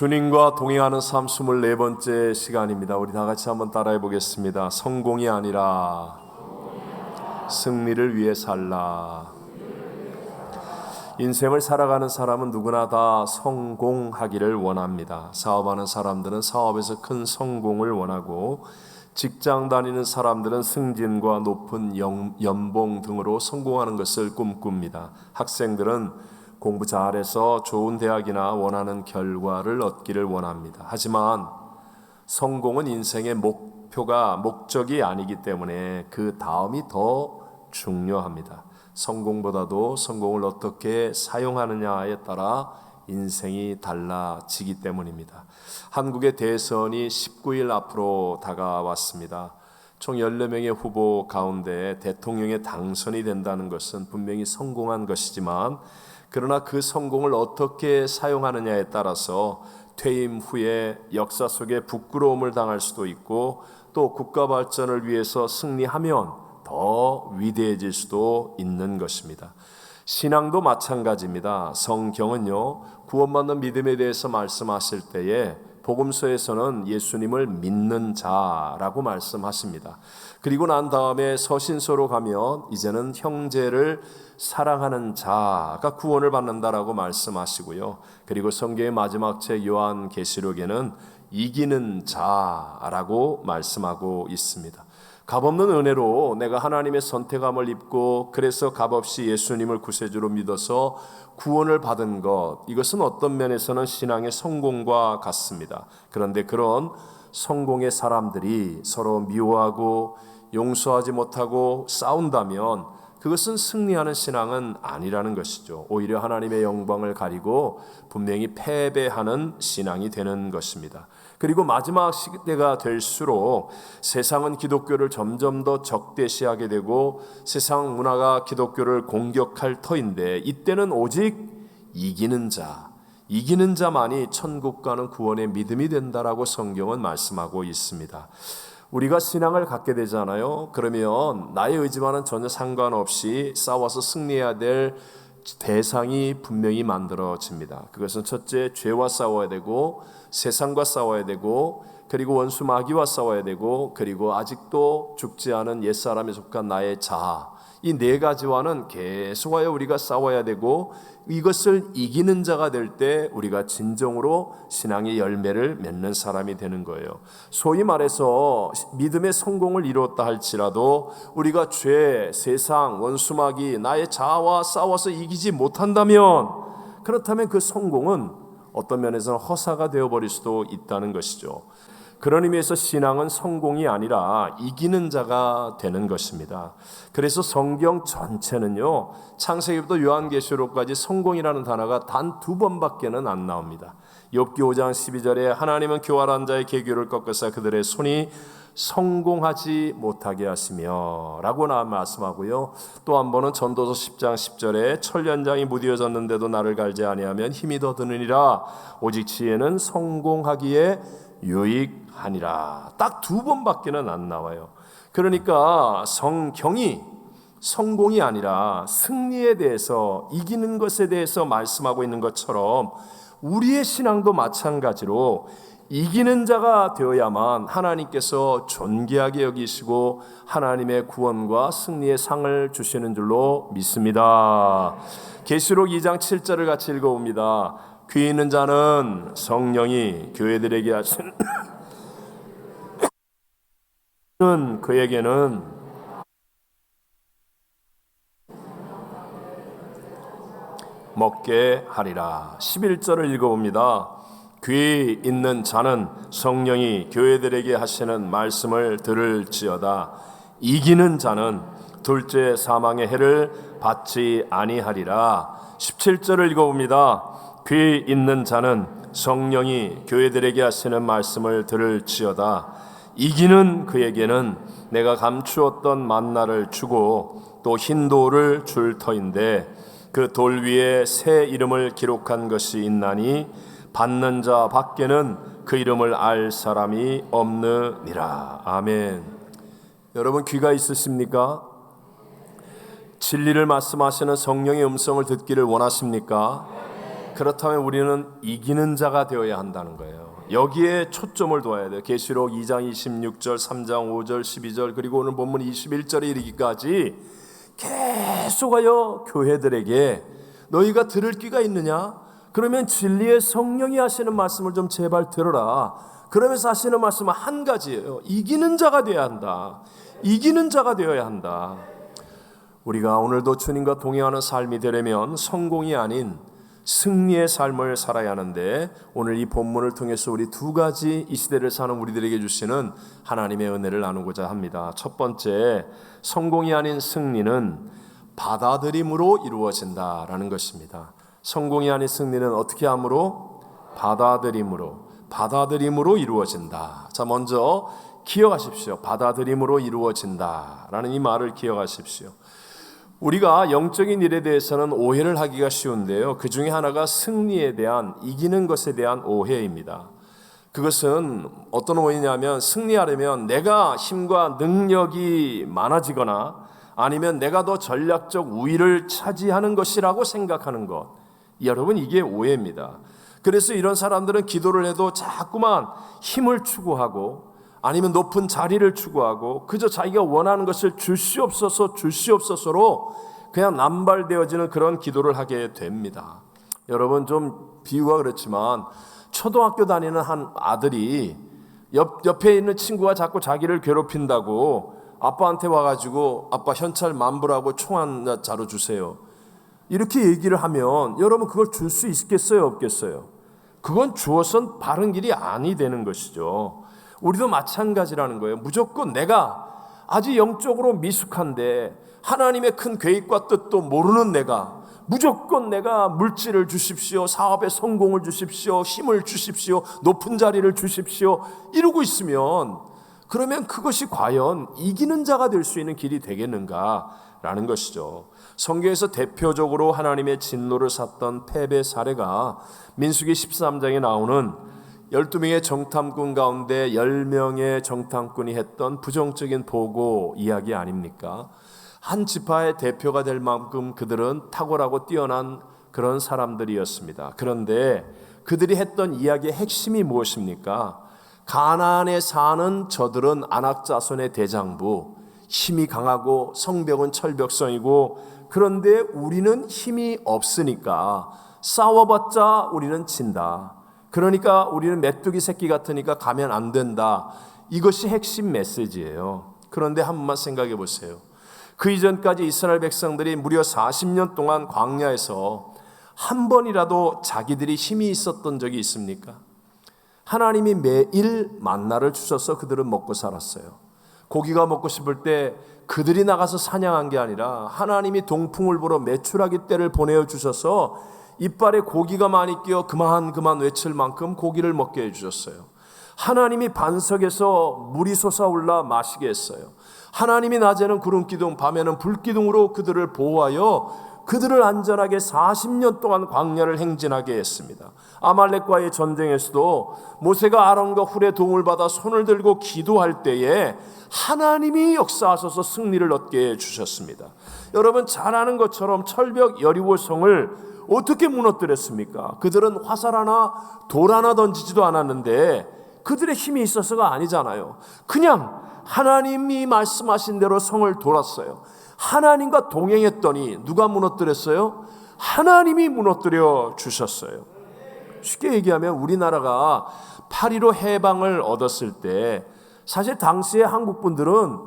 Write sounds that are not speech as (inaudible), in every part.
주님과 동행하는 삶 24번째 시간입니다. 우리 다 같이 한번 따라해 보겠습니다. 성공이 아니라 승리를 위해 살라. 인생을 살아가는 사람은 누구나 다 성공하기를 원합니다. 사업하는 사람들은 사업에서 큰 성공을 원하고 직장 다니는 사람들은 승진과 높은 영- 연봉 등으로 성공하는 것을 꿈꿉니다. 학생들은 공부 잘해서 좋은 대학이나 원하는 결과를 얻기를 원합니다. 하지만 성공은 인생의 목표가 목적이 아니기 때문에 그 다음이 더 중요합니다. 성공보다도 성공을 어떻게 사용하느냐에 따라 인생이 달라지기 때문입니다. 한국의 대선이 19일 앞으로 다가왔습니다. 총 14명의 후보 가운데 대통령에 당선이 된다는 것은 분명히 성공한 것이지만 그러나 그 성공을 어떻게 사용하느냐에 따라서 퇴임 후에 역사 속에 부끄러움을 당할 수도 있고 또 국가 발전을 위해서 승리하면 더 위대해질 수도 있는 것입니다. 신앙도 마찬가지입니다. 성경은요, 구원받는 믿음에 대해서 말씀하실 때에 복음서에서는 예수님을 믿는 자라고 말씀하십니다. 그리고 난 다음에 서신서로 가면 이제는 형제를 사랑하는 자가 구원을 받는다라고 말씀하시고요. 그리고 성경의 마지막 책 요한 계시록에는 이기는 자라고 말씀하고 있습니다. 값없는 은혜로 내가 하나님의 선택함을 입고 그래서 값없이 예수님을 구세주로 믿어서 구원을 받은 것 이것은 어떤 면에서는 신앙의 성공과 같습니다. 그런데 그런 성공의 사람들이 서로 미워하고 용서하지 못하고 싸운다면 그것은 승리하는 신앙은 아니라는 것이죠. 오히려 하나님의 영광을 가리고 분명히 패배하는 신앙이 되는 것입니다. 그리고 마지막 시대가 될수록 세상은 기독교를 점점 더 적대시하게 되고 세상 문화가 기독교를 공격할 터인데 이때는 오직 이기는 자, 이기는 자만이 천국 가는 구원의 믿음이 된다라고 성경은 말씀하고 있습니다. 우리가 신앙을 갖게 되잖아요. 그러면 나의 의지와는 전혀 상관없이 싸워서 승리해야 될 대상이 분명히 만들어집니다. 그것은 첫째 죄와 싸워야 되고 세상과 싸워야 되고 그리고 원수 마귀와 싸워야 되고 그리고 아직도 죽지 않은 옛사람에 속한 나의 자아 이 네 가지와는 계속하여 우리가 싸워야 되고 이것을 이기는 자가 될 때 우리가 진정으로 신앙의 열매를 맺는 사람이 되는 거예요. 소위 말해서 믿음의 성공을 이루었다 할지라도 우리가 죄, 세상, 원수마귀, 나의 자아와 싸워서 이기지 못한다면 그렇다면 그 성공은 어떤 면에서는 허사가 되어버릴 수도 있다는 것이죠. 그런 의미에서 신앙은 성공이 아니라 이기는 자가 되는 것입니다. 그래서 성경 전체는요, 창세기부터 요한계시록까지 성공이라는 단어가 단 두 번밖에는 안 나옵니다. 욥기 5장 12절에 하나님은 교활한 자의 계교를 꺾으사 그들의 손이 성공하지 못하게 하시며 라고 나 말씀하고요. 또 한 번은 전도서 10장 10절에 천년장이 무디어졌는데도 나를 갈지 아니하면 힘이 더 드느니라 오직 지혜는 성공하기에 유익 하니라. 딱 두 번밖에는 안 나와요. 그러니까 성경이 성공이 아니라 승리에 대해서 이기는 것에 대해서 말씀하고 있는 것처럼 우리의 신앙도 마찬가지로 이기는 자가 되어야만 하나님께서 존귀하게 여기시고 하나님의 구원과 승리의 상을 주시는 줄로 믿습니다. 계시록 2장 7절을 같이 읽어봅니다. 귀 있는 자는 성령이 교회들에게 하시 는 그에게는 먹게 하리라. 11절을 읽어봅니다. 귀 있는 자는 성령이 교회들에게 하시는 말씀을 들을지어다. 이기는 자는 둘째 사망의 해를 받지 아니하리라. 17절을 읽어봅니다. 귀 있는 자는 성령이 교회들에게 하시는 말씀을 들을지어다. 이기는 그에게는 내가 감추었던 만나를 주고 또 흰 돌을 줄 터인데 그 돌 위에 새 이름을 기록한 것이 있나니 받는 자 밖에는 그 이름을 알 사람이 없느니라. 아멘. 여러분 귀가 있으십니까? 진리를 말씀하시는 성령의 음성을 듣기를 원하십니까? 그렇다면 우리는 이기는 자가 되어야 한다는 거예요. 여기에 초점을 둬야 돼요. 계시록 2장 26절, 3장 5절, 12절 그리고 오늘 본문 21절에 이르기까지 계속하여 교회들에게 너희가 들을 귀가 있느냐? 그러면 진리의 성령이 하시는 말씀을 좀 제발 들어라. 그러면서 하시는 말씀은 한 가지예요. 이기는 자가 되어야 한다. 이기는 자가 되어야 한다. 우리가 오늘도 주님과 동행하는 삶이 되려면 성공이 아닌 승리의 삶을 살아야 하는데 오늘 이 본문을 통해서 우리 두 가지 이 시대를 사는 우리들에게 주시는 하나님의 은혜를 나누고자 합니다. 첫 번째, 성공이 아닌 승리는 받아들임으로 이루어진다라는 것입니다. 성공이 아닌 승리는 어떻게 함으로 받아들임으로 받아들임으로 이루어진다. 자, 먼저 기억하십시오. 받아들임으로 이루어진다라는 이 말을 기억하십시오. 우리가 영적인 일에 대해서는 오해를 하기가 쉬운데요. 그 중에 하나가 승리에 대한 이기는 것에 대한 오해입니다. 그것은 어떤 오해냐면 승리하려면 내가 힘과 능력이 많아지거나 아니면 내가 더 전략적 우위를 차지하는 것이라고 생각하는 것. 여러분 이게 오해입니다. 그래서 이런 사람들은 기도를 해도 자꾸만 힘을 추구하고 아니면 높은 자리를 추구하고 그저 자기가 원하는 것을 줄수없어서 줄수없어서로 그냥 남발되어지는 그런 기도를 하게 됩니다. 여러분 좀 비유가 그렇지만 초등학교 다니는 한 아들이 옆, 옆에 있는 친구가 자꾸 자기를 괴롭힌다고 아빠한테 와가지고 아빠 현찰 만불하고 총 한 자루 주세요. 이렇게 얘기를 하면 여러분 그걸 줄 수 있겠어요 없겠어요? 그건 주어선 바른 길이 아니 되는 것이죠. 우리도 마찬가지라는 거예요. 무조건 내가 아주 영적으로 미숙한데 하나님의 큰 계획과 뜻도 모르는 내가 무조건 내가 물질을 주십시오. 사업에 성공을 주십시오. 힘을 주십시오. 높은 자리를 주십시오. 이러고 있으면 그러면 그것이 과연 이기는 자가 될 수 있는 길이 되겠는가라는 것이죠. 성경에서 대표적으로 하나님의 진노를 샀던 패배 사례가 민수기 13장에 나오는 12명의 정탐꾼 가운데 10명의 정탐꾼이 했던 부정적인 보고 이야기 아닙니까? 한 지파의 대표가 될 만큼 그들은 탁월하고 뛰어난 그런 사람들이었습니다. 그런데 그들이 했던 이야기의 핵심이 무엇입니까? 가나안에 사는 저들은 안악 자손의 대장부, 힘이 강하고 성벽은 철벽성이고 그런데 우리는 힘이 없으니까 싸워봤자 우리는 진다. 그러니까 우리는 메뚜기 새끼 같으니까 가면 안 된다. 이것이 핵심 메시지예요. 그런데 한 번만 생각해 보세요. 그 이전까지 이스라엘 백성들이 무려 40년 동안 광야에서 한 번이라도 자기들이 힘이 있었던 적이 있습니까? 하나님이 매일 만나를 주셔서 그들은 먹고 살았어요. 고기가 먹고 싶을 때 그들이 나가서 사냥한 게 아니라 하나님이 동풍을 불어 매출하기 때를 보내어 주셔서 이빨에 고기가 많이 끼어 그만 그만 외칠 만큼 고기를 먹게 해주셨어요. 하나님이 반석에서 물이 솟아올라 마시게 했어요. 하나님이 낮에는 구름 기둥, 밤에는 불 기둥으로 그들을 보호하여 그들을 안전하게 40년 동안 광야를 행진하게 했습니다. 아말렉과의 전쟁에서도 모세가 아론과 훌의 도움을 받아 손을 들고 기도할 때에 하나님이 역사하셔서 승리를 얻게 해 주셨습니다. 여러분 잘 아는 것처럼 철벽 여리고성을 어떻게 무너뜨렸습니까? 그들은 화살 하나 돌 하나 던지지도 않았는데 그들의 힘이 있어서가 아니잖아요. 그냥 하나님이 말씀하신 대로 성을 돌았어요. 하나님과 동행했더니 누가 무너뜨렸어요? 하나님이 무너뜨려 주셨어요. 쉽게 얘기하면 우리나라가 8.15 해방을 얻었을 때 사실 당시에 한국 분들은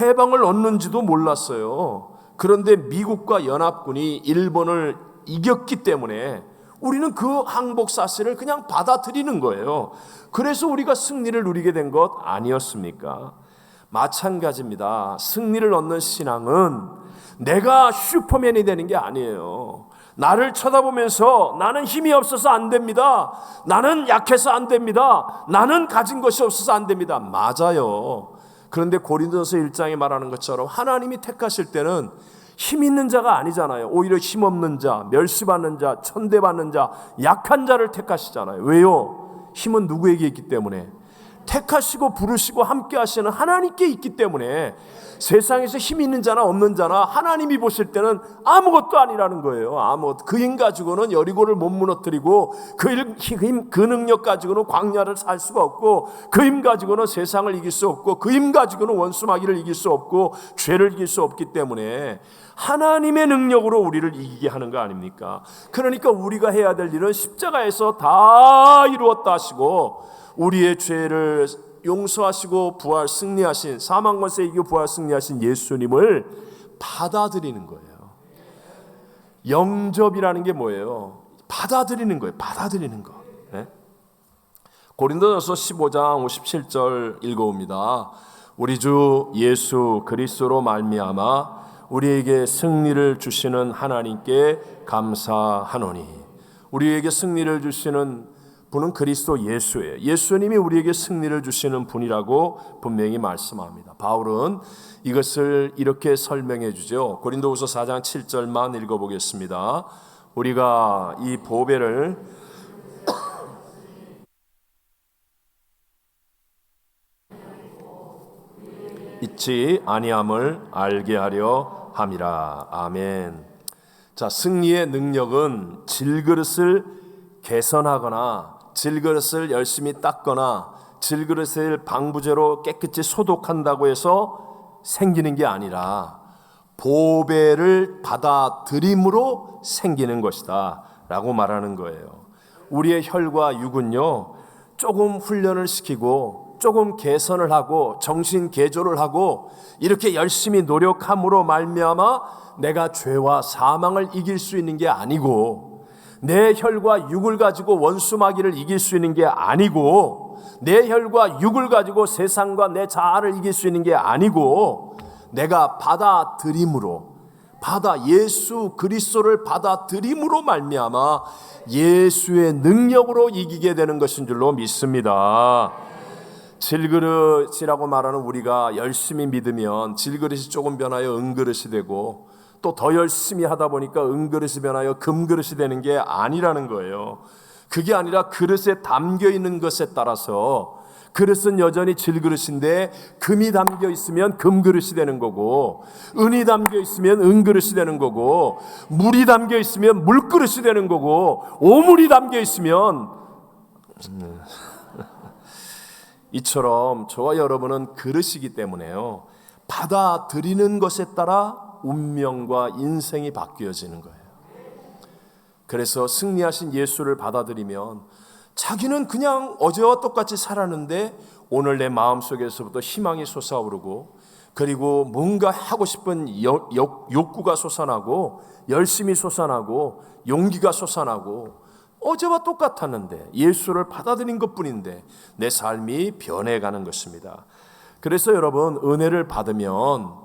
해방을 얻는지도 몰랐어요. 그런데 미국과 연합군이 일본을 이겼기 때문에 우리는 그 항복 사실을 그냥 받아들이는 거예요. 그래서 우리가 승리를 누리게 된 것 아니었습니까? 마찬가지입니다. 승리를 얻는 신앙은 내가 슈퍼맨이 되는 게 아니에요. 나를 쳐다보면서 나는 힘이 없어서 안 됩니다. 나는 약해서 안 됩니다. 나는 가진 것이 없어서 안 됩니다. 맞아요. 그런데 고린도서 1장에 말하는 것처럼 하나님이 택하실 때는 힘 있는 자가 아니잖아요. 오히려 힘 없는 자, 멸시받는 자, 천대받는 자, 약한 자를 택하시잖아요. 왜요? 힘은 누구에게 있기 때문에? 택하시고 부르시고 함께 하시는 하나님께 있기 때문에 세상에서 힘 있는 자나 없는 자나 하나님이 보실 때는 아무것도 아니라는 거예요. 아무 그힘 가지고는 여리고를 못 무너뜨리고 그 힘, 그 능력 가지고는 광야를 살 수가 없고 그 힘 가지고는 세상을 이길 수 없고 그 힘 가지고는 원수마귀를 이길 수 없고 죄를 이길 수 없기 때문에 하나님의 능력으로 우리를 이기게 하는 거 아닙니까? 그러니까 우리가 해야 될 일은 십자가에서 다 이루었다 하시고 우리의 죄를 용서하시고 부활 승리하신 사망 권세 이겨 부활 승리하신 예수님을 받아들이는 거예요. 영접이라는 게 뭐예요? 받아들이는 거예요. 받아들이는 거. 네? 고린도전서 15장 57절 읽어옵니다. 우리 주 예수 그리스도로 말미암아 우리에게 승리를 주시는 하나님께 감사하노니 우리에게 승리를 주시는 분은 그리스도 예수예요. 예수님이 우리에게 승리를 주시는 분이라고 분명히 말씀합니다. 바울은 이것을 이렇게 설명해 주죠. 고린도후서 4장 7절만 읽어 보겠습니다. 우리가 이 보배를 잊지 아니함을 알게 하려 함이라. 아멘. 자, 승리의 능력은 질그릇을 개선하거나 질그릇을 열심히 닦거나 질그릇을 방부제로 깨끗이 소독한다고 해서 생기는 게 아니라 보배를 받아들임으로 생기는 것이다 라고 말하는 거예요. 우리의 혈과 육은요, 조금 훈련을 시키고 조금 개선을 하고 정신 개조를 하고 이렇게 열심히 노력함으로 말미암아 내가 죄와 사망을 이길 수 있는 게 아니고 내 혈과 육을 가지고 원수마귀를 이길 수 있는 게 아니고 내 혈과 육을 가지고 세상과 내 자아를 이길 수 있는 게 아니고 내가 받아들임으로 받아 예수 그리스도를 받아들임으로 말미암아 예수의 능력으로 이기게 되는 것인 줄로 믿습니다. 질그릇이라고 말하는 우리가 열심히 믿으면 질그릇이 조금 변하여 은그릇이 되고 또 더 열심히 하다 보니까 은그릇이 변하여 금그릇이 되는 게 아니라는 거예요. 그게 아니라 그릇에 담겨 있는 것에 따라서 그릇은 여전히 질그릇인데 금이 담겨 있으면 금그릇이 되는 거고 은이 담겨 있으면 은그릇이 되는 거고 물이 담겨 있으면 물그릇이 되는 거고 오물이 담겨 있으면 (laughs) 이처럼 저와 여러분은 그릇이기 때문에요. 받아들이는 것에 따라 운명과 인생이 바뀌어지는 거예요. 그래서 승리하신 예수를 받아들이면 자기는 그냥 어제와 똑같이 살았는데 오늘 내 마음 속에서부터 희망이 솟아오르고 그리고 뭔가 하고 싶은 욕구가 솟아나고 열심히 솟아나고 용기가 솟아나고 어제와 똑같았는데 예수를 받아들인 것뿐인데 내 삶이 변해가는 것입니다. 그래서 여러분 은혜를 받으면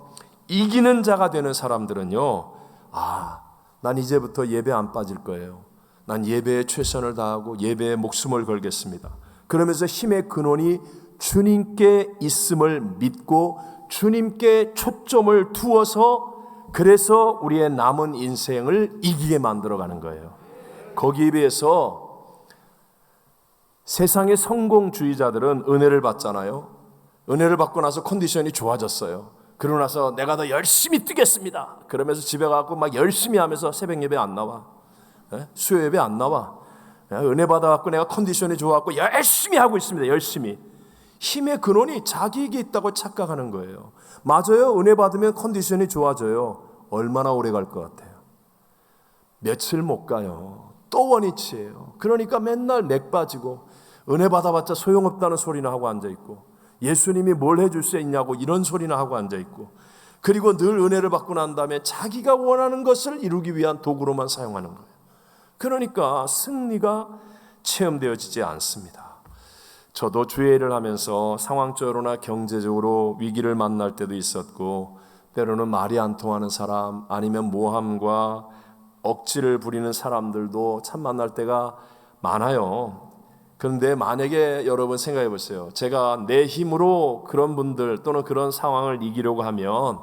이기는 자가 되는 사람들은요. 아, 난 이제부터 예배 안 빠질 거예요. 난 예배에 최선을 다하고 예배에 목숨을 걸겠습니다. 그러면서 힘의 근원이 주님께 있음을 믿고 주님께 초점을 두어서 그래서 우리의 남은 인생을 이기게 만들어가는 거예요. 거기에 비해서 세상의 성공주의자들은 은혜를 받잖아요. 은혜를 받고 나서 컨디션이 좋아졌어요. 그러고 나서 내가 더 열심히 뛰겠습니다. 그러면서 집에 가고 막 열심히 하면서 새벽 예배 안 나와. 예? 수요 예배 안 나와. 예? 은혜 받아갖고 내가 컨디션이 좋아갖고 열심히 하고 있습니다. 열심히. 힘의 근원이 자기에게 있다고 착각하는 거예요. 맞아요. 은혜 받으면 컨디션이 좋아져요. 얼마나 오래 갈 것 같아요? 며칠 못 가요. 또 원위치예요. 그러니까 맨날 맥 빠지고 은혜 받아봤자 소용없다는 소리나 하고 앉아 있고 예수님이 뭘 해줄 수 있냐고 이런 소리나 하고 앉아 있고 그리고 늘 은혜를 받고 난 다음에 자기가 원하는 것을 이루기 위한 도구로만 사용하는 거예요. 그러니까 승리가 체험되어지지 않습니다. 저도 주의 일을 하면서 상황적으로나 경제적으로 위기를 만날 때도 있었고 때로는 말이 안 통하는 사람 아니면 모함과 억지를 부리는 사람들도 참 만날 때가 많아요. 그런데 만약에 여러분 생각해 보세요. 제가 내 힘으로 그런 분들 또는 그런 상황을 이기려고 하면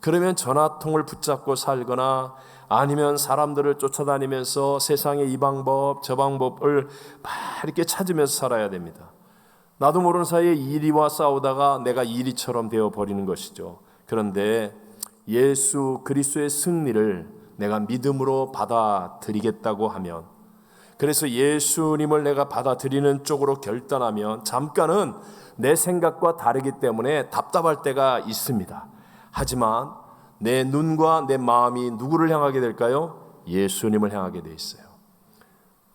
그러면 전화통을 붙잡고 살거나 아니면 사람들을 쫓아다니면서 세상의 이 방법 저 방법을 막 이렇게 찾으면서 살아야 됩니다. 나도 모르는 사이에 이리와 싸우다가 내가 이리처럼 되어 버리는 것이죠. 그런데 예수 그리스도의 승리를 내가 믿음으로 받아들이겠다고 하면 그래서 예수님을 내가 받아들이는 쪽으로 결단하면 잠깐은 내 생각과 다르기 때문에 답답할 때가 있습니다. 하지만 내 눈과 내 마음이 누구를 향하게 될까요? 예수님을 향하게 되어 있어요.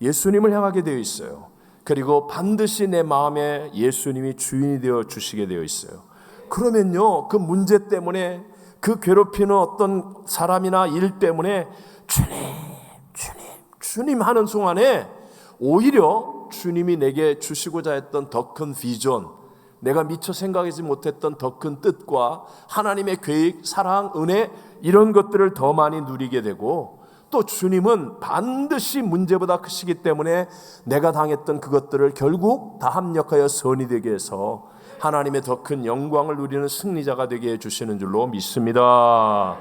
예수님을 향하게 되어 있어요. 그리고 반드시 내 마음에 예수님이 주인이 되어 주시게 되어 있어요. 그러면요, 그 문제 때문에 그 괴롭히는 어떤 사람이나 일 때문에 주님, 주님, 하는 순간에 오히려 주님이 내게 주시고자 했던 더 큰 비전, 내가 미처 생각하지 못했던 더 큰 뜻과 하나님의 계획, 사랑, 은혜 이런 것들을 더 많이 누리게 되고 또 주님은 반드시 문제보다 크시기 때문에 내가 당했던 그것들을 결국 다 합력하여 선이 되게 해서 하나님의 더 큰 영광을 누리는 승리자가 되게 해 주시는 줄로 믿습니다.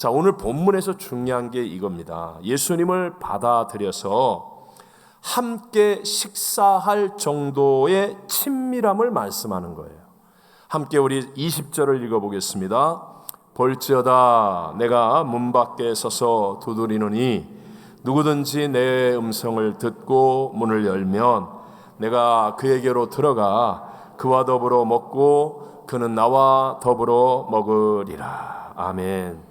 자, 오늘 본문에서 중요한 게 이겁니다. 예수님을 받아들여서 함께 식사할 정도의 친밀함을 말씀하는 거예요. 함께 우리 20절을 읽어보겠습니다. 볼지어다 내가 문 밖에 서서 두드리노니 누구든지 내 음성을 듣고 문을 열면 내가 그에게로 들어가 그와 더불어 먹고 그는 나와 더불어 먹으리라. 아멘.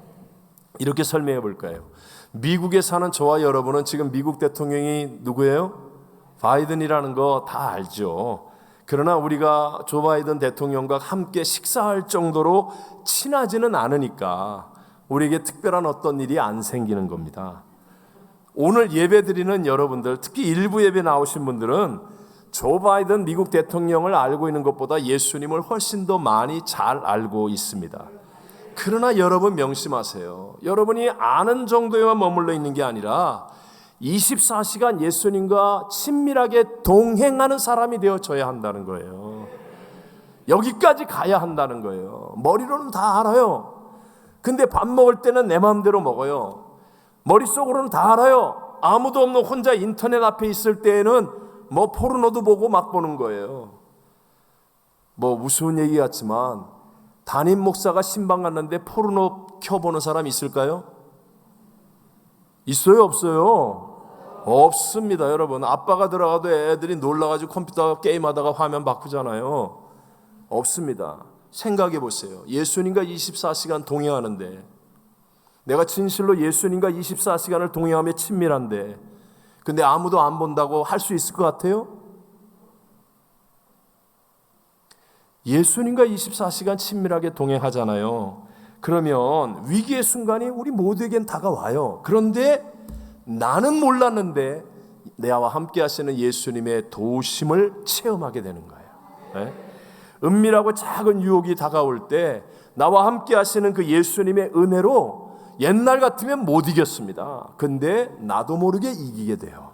이렇게 설명해 볼까요? 미국에 사는 저와 여러분은 지금 미국 대통령이 누구예요? 바이든이라는 거 다 알죠. 그러나 우리가 조 바이든 대통령과 함께 식사할 정도로 친하지는 않으니까 우리에게 특별한 어떤 일이 안 생기는 겁니다. 오늘 예배 드리는 여러분들, 특히 일부 예배 나오신 분들은 조 바이든 미국 대통령을 알고 있는 것보다 예수님을 훨씬 더 많이 잘 알고 있습니다. 그러나 여러분 명심하세요. 여러분이 아는 정도에만 머물러 있는 게 아니라 24시간 예수님과 친밀하게 동행하는 사람이 되어져야 한다는 거예요. 여기까지 가야 한다는 거예요. 머리로는 다 알아요. 근데 밥 먹을 때는 내 마음대로 먹어요. 머릿속으로는 다 알아요. 아무도 없는 혼자 인터넷 앞에 있을 때에는 뭐 포르노도 보고 막 보는 거예요. 뭐 우스운 얘기 같지만 담임 목사가 신방 갔는데 포르노 켜보는 사람 있을까요? 있어요, 없어요? 없습니다, 여러분. 아빠가 들어가도 애들이 놀라가지고 컴퓨터 게임하다가 화면 바꾸잖아요. 없습니다. 생각해 보세요. 예수님과 24시간 동행하는데, 내가 진실로 예수님과 24시간을 동행하며 친밀한데, 근데 아무도 안 본다고 할 수 있을 것 같아요? 예수님과 24시간 친밀하게 동행하잖아요. 그러면 위기의 순간이 우리 모두에겐 다가와요. 그런데 나는 몰랐는데 내와 함께 하시는 예수님의 도우심을 체험하게 되는 거예요. 네? 은밀하고 작은 유혹이 다가올 때 나와 함께 하시는 그 예수님의 은혜로 옛날 같으면 못 이겼습니다. 근데 나도 모르게 이기게 돼요.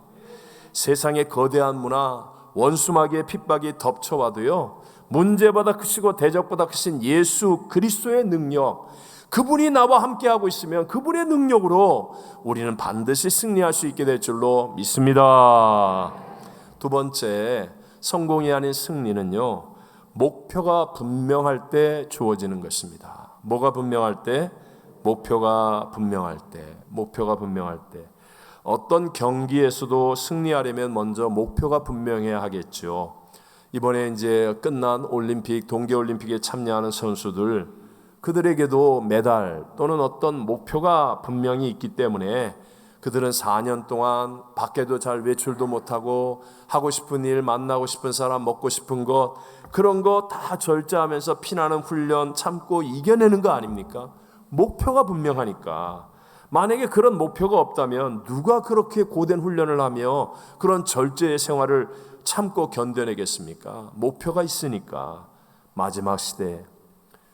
세상의 거대한 문화, 원수마귀의 핍박이 덮쳐와도요. 문제보다 크시고 대적보다 크신 예수 그리스도의 능력, 그분이 나와 함께하고 있으면 그분의 능력으로 우리는 반드시 승리할 수 있게 될 줄로 믿습니다. 두 번째, 성공이 아닌 승리는요, 목표가 분명할 때 주어지는 것입니다. 뭐가 분명할 때? 목표가 분명할 때, 목표가 분명할 때. 어떤 경기에서도 승리하려면 먼저 목표가 분명해야 하겠죠. 이번에 이제 끝난 올림픽, 동계올림픽에 참여하는 선수들, 그들에게도 메달 또는 어떤 목표가 분명히 있기 때문에 그들은 4년 동안 밖에도 잘 외출도 못하고 하고 싶은 일, 만나고 싶은 사람, 먹고 싶은 것, 그런 거 다 절제하면서 피나는 훈련 참고 이겨내는 거 아닙니까? 목표가 분명하니까. 만약에 그런 목표가 없다면 누가 그렇게 고된 훈련을 하며 그런 절제의 생활을 참고 견뎌내겠습니까? 목표가 있으니까. 마지막 시대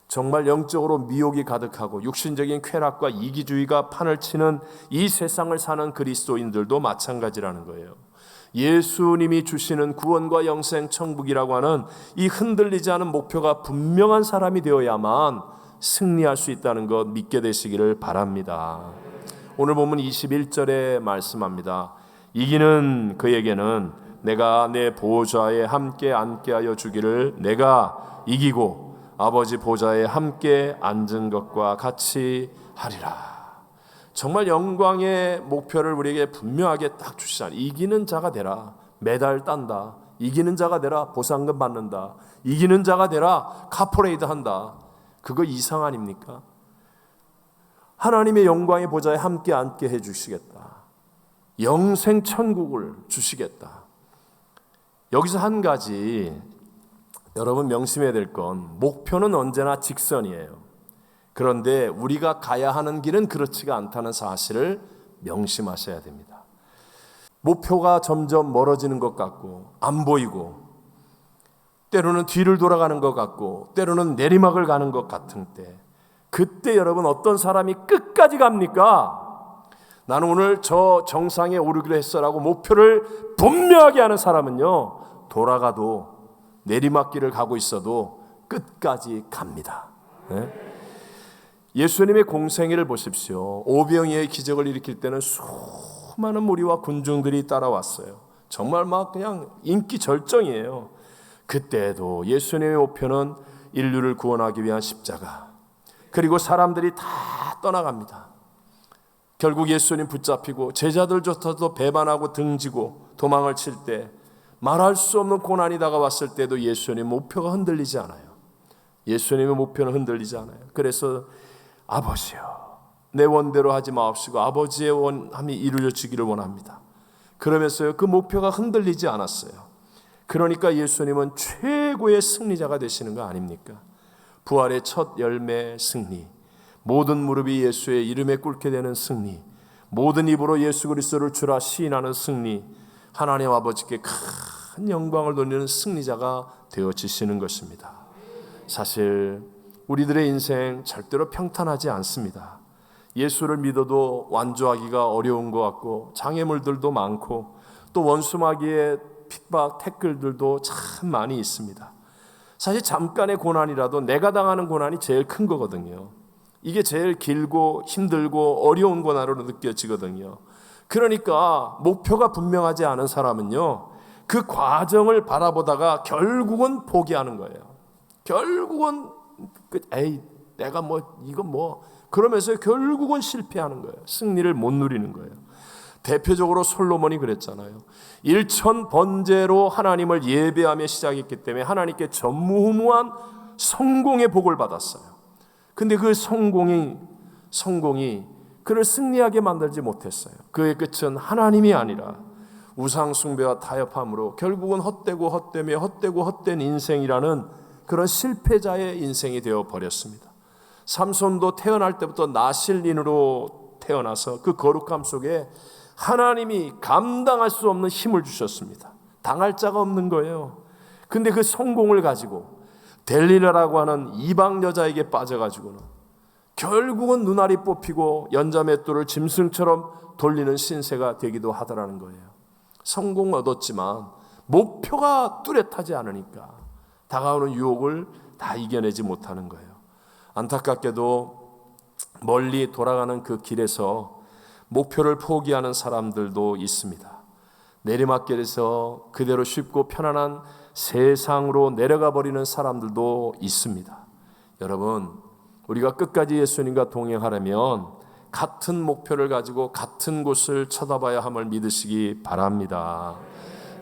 정말 영적으로 미혹이 가득하고 육신적인 쾌락과 이기주의가 판을 치는 이 세상을 사는 그리스도인들도 마찬가지라는 거예요. 예수님이 주시는 구원과 영생 천국이라고 하는 이 흔들리지 않은 목표가 분명한 사람이 되어야만 승리할 수 있다는 것 믿게 되시기를 바랍니다. 오늘 보면 21절에 말씀합니다. 이기는 그에게는 내가 내 보좌에 함께 앉게 하여 주기를 내가 이기고 아버지 보좌에 함께 앉은 것과 같이 하리라. 정말 영광의 목표를 우리에게 분명하게 딱 주시잖아요. 이기는 자가 되라. 메달 딴다. 이기는 자가 되라. 보상금 받는다. 이기는 자가 되라. 카포레이드 한다. 그거 이상 아닙니까? 하나님의 영광의 보좌에 함께 앉게 해 주시겠다. 영생 천국을 주시겠다. 여기서 한 가지 여러분 명심해야 될 건 목표는 언제나 직선이에요. 그런데 우리가 가야 하는 길은 그렇지가 않다는 사실을 명심하셔야 됩니다. 목표가 점점 멀어지는 것 같고 안 보이고 때로는 뒤를 돌아가는 것 같고 때로는 내리막을 가는 것 같은 때 그때 여러분 어떤 사람이 끝까지 갑니까? 나는 오늘 저 정상에 오르기로 했어라고 목표를 분명하게 하는 사람은요 돌아가도 내리막길을 가고 있어도 끝까지 갑니다. 네? 예수님의 공생애를 보십시오. 오병이의 기적을 일으킬 때는 수많은 무리와 군중들이 따라왔어요. 정말 막 그냥 인기 절정이에요. 그때도 예수님의 목표는 인류를 구원하기 위한 십자가. 그리고 사람들이 다 떠나갑니다. 결국 예수님 붙잡히고 제자들조차도 배반하고 등지고 도망을 칠 때 말할 수 없는 고난이 다가왔을 때도 예수님 목표가 흔들리지 않아요. 예수님의 목표는 흔들리지 않아요. 그래서 아버지여 내 원대로 하지 마옵시고 아버지의 원함이 이루어지기를 원합니다. 그러면서요 그 목표가 흔들리지 않았어요. 그러니까 예수님은 최고의 승리자가 되시는 거 아닙니까? 부활의 첫 열매 승리, 모든 무릎이 예수의 이름에 꿇게 되는 승리, 모든 입으로 예수 그리스도를 주라 시인하는 승리, 하나님 아버지께 큰 영광을 돌리는 승리자가 되어지시는 것입니다. 사실 우리들의 인생 절대로 평탄하지 않습니다. 예수를 믿어도 완주하기가 어려운 것 같고 장애물들도 많고 또 원수마귀의 핍박 태클들도 참 많이 있습니다. 사실 잠깐의 고난이라도 내가 당하는 고난이 제일 큰 거거든요. 이게 제일 길고 힘들고 어려운 고난으로 느껴지거든요. 그러니까 목표가 분명하지 않은 사람은요, 그 과정을 바라보다가 결국은 포기하는 거예요. 결국은 그 에이 내가 뭐 이거 뭐 그러면서 결국은 실패하는 거예요. 승리를 못 누리는 거예요. 대표적으로 솔로몬이 그랬잖아요. 일천 번제로 하나님을 예배하며 시작했기 때문에 하나님께 전무후무한 성공의 복을 받았어요. 근데 그 성공이 성공이 그를 승리하게 만들지 못했어요. 그의 끝은 하나님이 아니라 우상 숭배와 타협함으로 결국은 헛되고 헛되며 헛되고 헛된 인생이라는 그런 실패자의 인생이 되어 버렸습니다. 삼손도 태어날 때부터 나실인으로 태어나서 그 거룩함 속에 하나님이 감당할 수 없는 힘을 주셨습니다. 당할 자가 없는 거예요. 근데 그 성공을 가지고 델리라라고 하는 이방 여자에게 빠져가지고는 결국은 눈알이 뽑히고 연자맷돌을 짐승처럼 돌리는 신세가 되기도 하더라는 거예요. 성공 얻었지만 목표가 뚜렷하지 않으니까 다가오는 유혹을 다 이겨내지 못하는 거예요. 안타깝게도 멀리 돌아가는 그 길에서 목표를 포기하는 사람들도 있습니다. 내리막길에서 그대로 쉽고 편안한 세상으로 내려가 버리는 사람들도 있습니다. 여러분, 우리가 끝까지 예수님과 동행하려면 같은 목표를 가지고 같은 곳을 쳐다봐야 함을 믿으시기 바랍니다.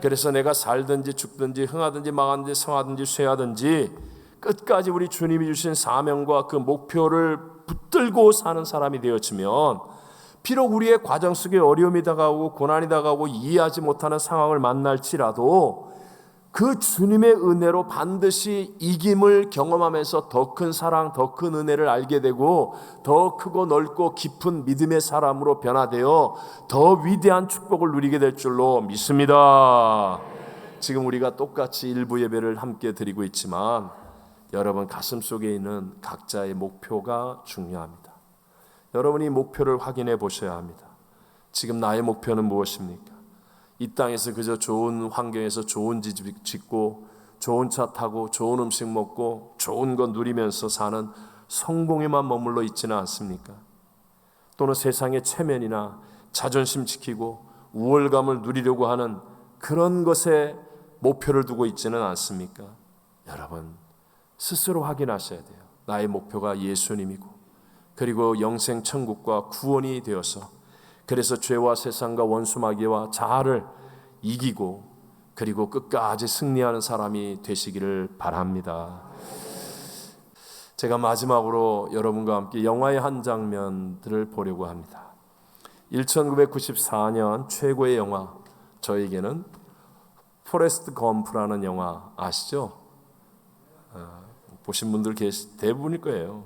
그래서 내가 살든지 죽든지 흥하든지 망하든지 성하든지 쇠하든지 끝까지 우리 주님이 주신 사명과 그 목표를 붙들고 사는 사람이 되어지면 비록 우리의 과정 속에 어려움이 다가오고 고난이 다가오고 이해하지 못하는 상황을 만날지라도 그 주님의 은혜로 반드시 이김을 경험하면서 더 큰 사랑, 더 큰 은혜를 알게 되고 더 크고 넓고 깊은 믿음의 사람으로 변화되어 더 위대한 축복을 누리게 될 줄로 믿습니다. 지금 우리가 똑같이 일부 예배를 함께 드리고 있지만 여러분 가슴 속에 있는 각자의 목표가 중요합니다. 여러분이 목표를 확인해 보셔야 합니다. 지금 나의 목표는 무엇입니까? 이 땅에서 그저 좋은 환경에서 좋은 집 짓고 좋은 차 타고 좋은 음식 먹고 좋은 것 누리면서 사는 성공에만 머물러 있지는 않습니까? 또는 세상의 체면이나 자존심 지키고 우월감을 누리려고 하는 그런 것에 목표를 두고 있지는 않습니까? 여러분 스스로 확인하셔야 돼요. 나의 목표가 예수님이고 그리고 영생 천국과 구원이 되어서 그래서 죄와 세상과 원수 마귀와 자아를 이기고 그리고 끝까지 승리하는 사람이 되시기를 바랍니다. 제가 마지막으로 여러분과 함께 영화의 한 장면들을 보려고 합니다. 1994년 최고의 영화 저에게는 포레스트 검프라는 영화 아시죠? 아, 보신 분들 계시 대부분일 거예요.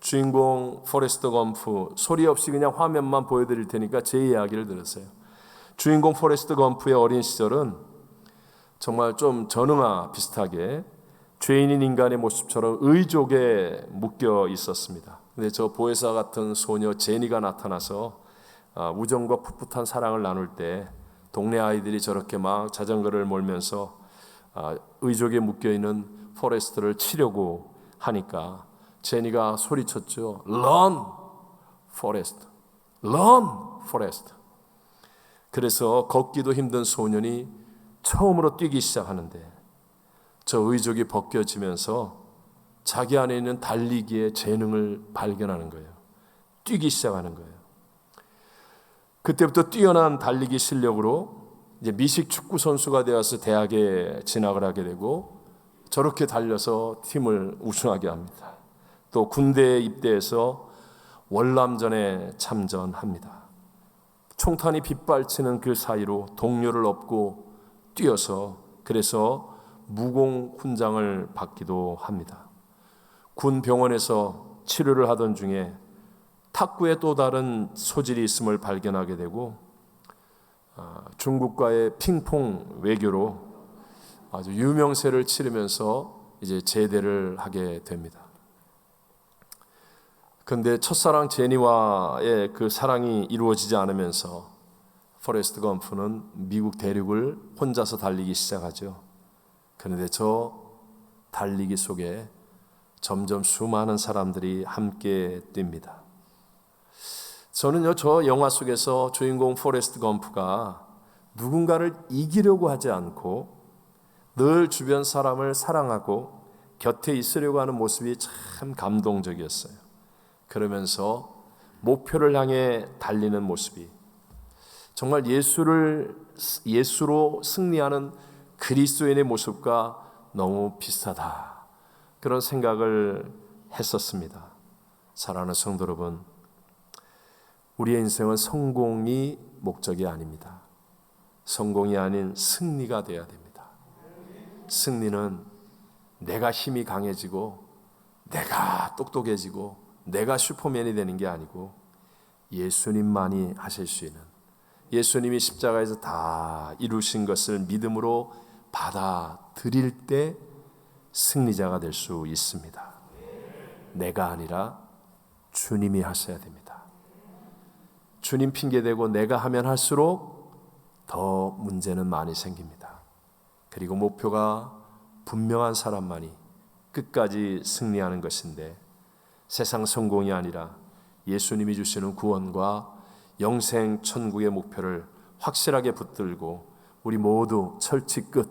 주인공 포레스트 검프 소리 없이 그냥 화면만 보여드릴 테니까 제 이야기를 들으세요. 주인공 포레스트 검프의 어린 시절은 정말 좀 전응아 비슷하게 죄인인 인간의 모습처럼 의족에 묶여 있었습니다. 근데 저 보혜사 같은 소녀 제니가 나타나서 아, 우정과 풋풋한 사랑을 나눌 때 동네 아이들이 저렇게 막 자전거를 몰면서 아, 의족에 묶여 있는 포레스트를 치려고 하니까 제니가 소리쳤죠. Run, Forest. Run, Forest. 그래서 걷기도 힘든 소년이 처음으로 뛰기 시작하는데 저 의족이 벗겨지면서 자기 안에 있는 달리기의 재능을 발견하는 거예요. 뛰기 시작하는 거예요. 그때부터 뛰어난 달리기 실력으로 이제 미식 축구 선수가 되어서 대학에 진학을 하게 되고 저렇게 달려서 팀을 우승하게 합니다. 또 군대에 입대해서 월남전에 참전합니다. 총탄이 빗발치는 그 사이로 동료를 업고 뛰어서 그래서 무공 훈장을 받기도 합니다. 군 병원에서 치료를 하던 중에 탁구에 또 다른 소질이 있음을 발견하게 되고 아, 중국과의 핑퐁 외교로 아주 유명세를 치르면서 이제 제대를 하게 됩니다. 근데 첫사랑 제니와의 그 사랑이 이루어지지 않으면서 포레스트 검프는 미국 대륙을 혼자서 달리기 시작하죠. 그런데 저 달리기 속에 점점 수많은 사람들이 함께 뜁니다. 저는요, 저 영화 속에서 주인공 포레스트 검프가 누군가를 이기려고 하지 않고 늘 주변 사람을 사랑하고 곁에 있으려고 하는 모습이 참 감동적이었어요. 그러면서 목표를 향해 달리는 모습이 정말 예수를 예수로 승리하는 그리스도인의 모습과 너무 비슷하다. 그런 생각을 했었습니다. 사랑하는 성도 여러분, 우리의 인생은 성공이 목적이 아닙니다. 성공이 아닌 승리가 되어야 됩니다. 승리는 내가 힘이 강해지고 내가 똑똑해지고 내가 슈퍼맨이 되는 게 아니고 예수님만이 하실 수 있는 예수님이 십자가에서 다 이루신 것을 믿음으로 받아들일 때 승리자가 될 수 있습니다. 내가 아니라 주님이 하셔야 됩니다. 주님 핑계대고 내가 하면 할수록 더 문제는 많이 생깁니다. 그리고 목표가 분명한 사람만이 끝까지 승리하는 것인데 세상 성공이 아니라 예수님이 주시는 구원과 영생 천국의 목표를 확실하게 붙들고 우리 모두 철치 끝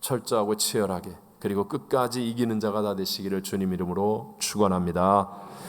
철저하고 치열하게 그리고 끝까지 이기는 자가 다 되시기를 주님 이름으로 축원합니다.